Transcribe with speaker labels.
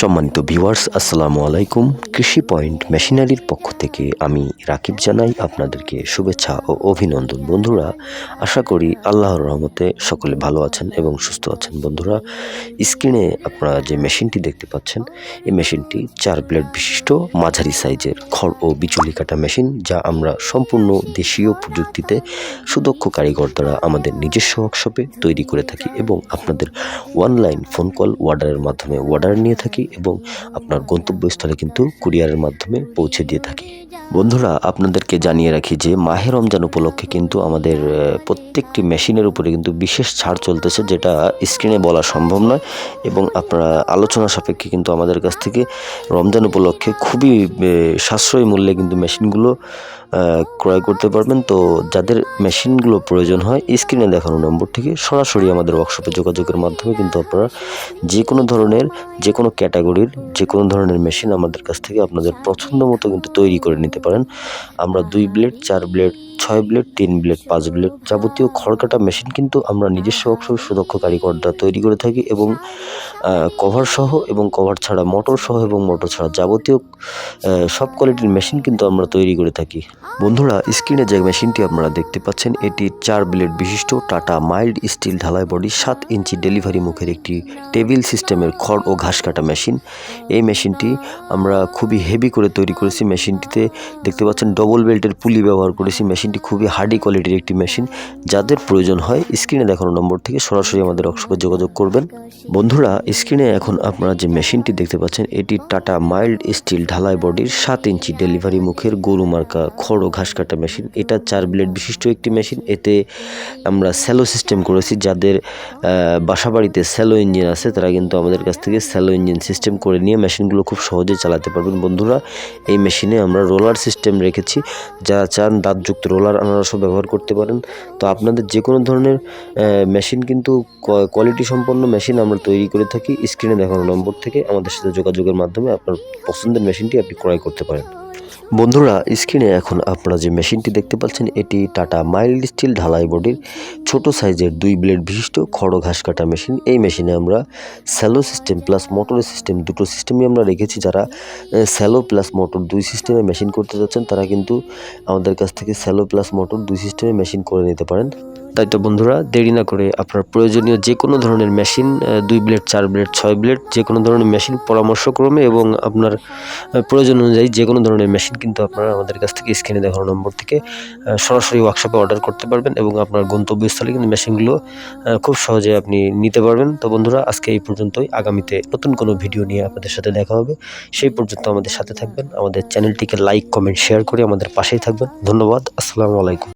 Speaker 1: সম্মানিত ভিউয়ার্স আসসালামু আলাইকুম। কৃষি পয়েন্ট মেশিনারির পক্ষ থেকে আমি রাকিব জানাই আপনাদেরকে শুভেচ্ছা ও অভিনন্দন। বন্ধুরা, আশা করি আল্লাহর রহমতে সকলে ভালো আছেন এবং সুস্থ আছেন। বন্ধুরা, স্ক্রিনে আপনারা যে মেশিনটি দেখতে পাচ্ছেন, এই মেশিনটি চার ব্লেড বিশিষ্ট, মাঝারি সাইজের খড় ও বিচুলি কাটা মেশিন, যা আমরা সম্পূর্ণ দেশীয় প্রযুক্তিতে সুদক্ষ কারিগর দ্বারা আমাদের নিজস্ব ওয়ার্কশপে তৈরি করে থাকি এবং আপনাদের অনলাইন ফোন কল অর্ডারের মাধ্যমে অর্ডার নিয়ে থাকি। এবং আপনার গন্তব্যস্থলে কিন্তু কুরিয়ারের মাধ্যমে পৌঁছে দিয়ে থাকি। বন্ধুরা, আপনাদেরকে জানিয়ে রাখি যে মাহে রমজান উপলক্ষে কিন্তু আমাদের প্রত্যেকটি মেশিনের উপরে কিন্তু বিশেষ ছাড় চলতেছে, যেটা স্ক্রিনে বলা সম্ভব নয় এবং আপনারা আলোচনা সাপেক্ষে কিন্তু আমাদের কাছ থেকে রমজান উপলক্ষে খুবই সাশ্রয়ী মূল্যে কিন্তু মেশিনগুলো ক্রয় করতে পারবেন। তো যাদের মেশিনগুলো প্রয়োজন হয়, স্ক্রিনে দেখানো নম্বর থেকে সরাসরি আমাদের ওয়ার্কশপে যোগাযোগের মাধ্যমে কিন্তু আপনারা যে কোনো ধরনের যে কোনো ক্যাটাগরির যে কোনো ধরনের মেশিন আমাদের কাছ থেকে আপনাদের পছন্দ মতো কিন্তু তৈরি করে নিতে পারেন। আমরা দুই ব্লেড, চার ব্লেড, ছয় ব্লেড, তিন ব্লেড, পাঁচ ব্লেড যাবতীয় খড়কাটা মেশিন কিন্তু আমরা নিজস্ব ওয়ার্কশপে সুদক্ষ কারিগর তৈরি করে থাকি এবং কভার সহ এবং কভার ছাড়া, মোটর সহ এবং মোটর ছাড়া যাবতীয় সব কোয়ালিটির মেশিন কিন্তু আমরা তৈরি করে থাকি। বন্ধুরা, স্ক্রিনে যে মেশিনটি আপনারা দেখতে পাচ্ছেন, এটি চার ব্লেড বিশিষ্ট টাটা মাইল্ড স্টিল ঢালাই বডি, সাত ইঞ্চি ডেলিভারি মুখের একটি টেবিল সিস্টেমের খড় ও ঘাস কাটা মেশিন। এই মেশিনটি আমরা খুবই হেভি করে তৈরি করেছি। মেশিনটিতে দেখতে পাচ্ছেন ডবল বেল্টের পুলি ব্যবহার করেছি। মেশিনটি খুবই হার্ডি কোয়ালিটির একটি মেশিন যাদের প্রয়োজন হয় স্ক্রিনে দেখানো নম্বর থেকে সরাসরি আমাদের ওয়ার্কশপে যোগাযোগ করবেন। বন্ধুরা স্ক্রিনে এখন আপনারা যে মেশিনটি দেখতে পাচ্ছেন, এটি টাটা মাইল্ড স্টিল ঢালাই বডির সাত ইঞ্চি ডেলিভারি মুখের গরু মার্কা খড় ও ঘাস কাটা মেশিন এটা চার ব্লেড বিশিষ্ট একটি মেশিন এতে আমরা স্যালো সিস্টেম করেছি। যাদের বাসা বাড়িতে স্যালো ইঞ্জিন আছে, তারা কিন্তু আমাদের কাছ থেকে স্যালো ইঞ্জিন সিস্টেম করে নিয়ে মেশিনগুলো খুব সহজে চালাতে পারবেন। বন্ধুরা, এই মেশিনে আমরা রোলার সিস্টেম রেখেছি। যা চান দাঁতযুক্ত রোলার আনারসও ব্যবহার করতে পারেন। তো আপনাদের যে কোনো ধরনের মেশিন কিন্তু কোয়ালিটি সম্পন্ন মেশিন আমরা তৈরি করে থাকি। স্ক্রিনে দেখানো নম্বর থেকে আমাদের সাথে যোগাযোগের মাধ্যমে আপনার পছন্দের মেশিনটি আপনি ক্রয় করতে পারেন। বন্ধুরা, স্ক্রিনে এখন আপনারা যে মেশিনটি দেখতে পাচ্ছেন, এটি টাটা মাইল্ড স্টিল ঢালাই বডির ছোট সাইজের দুই ব্লেড বিশিষ্ট খড় ঘাস কাটা মেশিন। এই মেশিনে আমরা shallow system plus motor system দুটো সিস্টেমই আমরা রেখেছি। যারা স্যালো প্লাস মোটর দুই সিস্টেমে মেশিন করতে যাচ্ছেন, তারা কিন্তু আমাদের কাছ থেকে স্যালো প্লাস মোটর দুই সিস্টেমে মেশিন করে নিতে পারেন। তাই তো বন্ধুরা, দেরি না করে আপনার প্রয়োজনীয় যে কোনো ধরনের মেশিন দুই ব্লেড, চার ব্লেড, ছয় ব্লেড যে কোনো ধরনের মেশিন পরামর্শক্রমে এবং আপনার প্রয়োজন অনুযায়ী যে কোনো ধরনের মেশিন কিন্তু আপনারা আমাদের কাছ থেকে স্ক্রিনে দেখানো নম্বর থেকে সরাসরি ওয়ার্কশপে অর্ডার করতে পারবেন এবং আপনার গন্তব্যস্থলে কিন্তু মেশিনগুলো খুব সহজে আপনি নিতে পারবেন। তো বন্ধুরা, আজকে এই পর্যন্তই। আগামীতে নতুন কোনো ভিডিও নিয়ে আপনাদের সাথে দেখা হবে। সেই পর্যন্ত আমাদের সাথে থাকবেন। আমাদের চ্যানেলটিকে লাইক কমেন্ট শেয়ার করে আমাদের পাশেই থাকবেন। ধন্যবাদ। আসসালামু আলাইকুম।